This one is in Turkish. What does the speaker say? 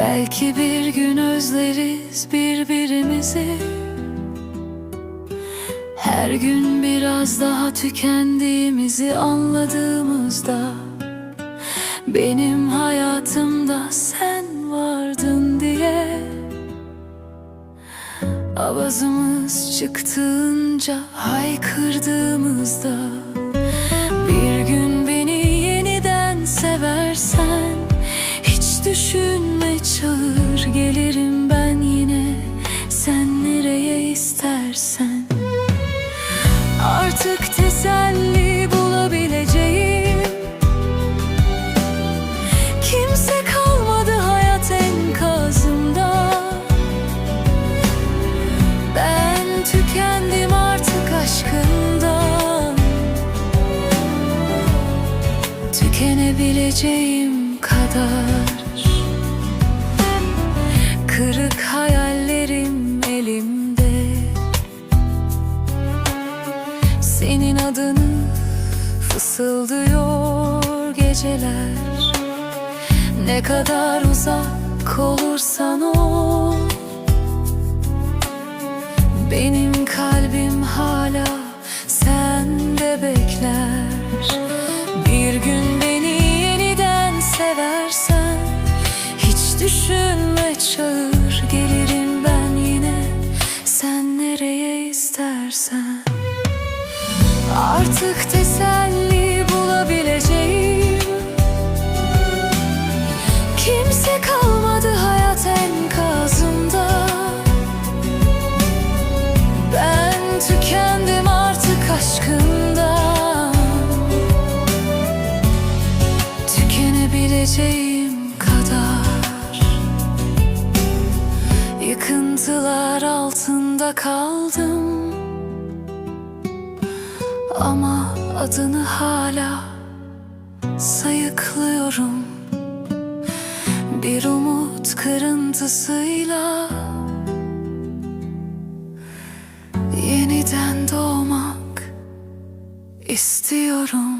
Belki bir gün özleriz birbirimizi. Her gün biraz daha tükendiğimizi anladığımızda Benim hayatımda sen vardın diye Avazımız çıktığınca haykırdığımızda düşünme çağır. Gelirim ben yine. Sen nereye istersen. Artık teselli bulabileceğim. Kimse kalmadı hayat enkazında ben tükendim artık aşkından Tükenebileceğim kadar Kırık hayallerim elimde. Senin adını fısıldıyor geceler. Ne kadar uzak olursan ol düşünme çağır. Gelirim ben yine. Sen nereye istersen. Artık teselli bulabileceğim. Kimse kalmadı hayat enkazında ben tükendim artık aşkından Tükenebileceğim altında kaldım. Ama adını hala sayıklıyorum. Bir umut kırıntısıyla Yeniden doğmak istiyorum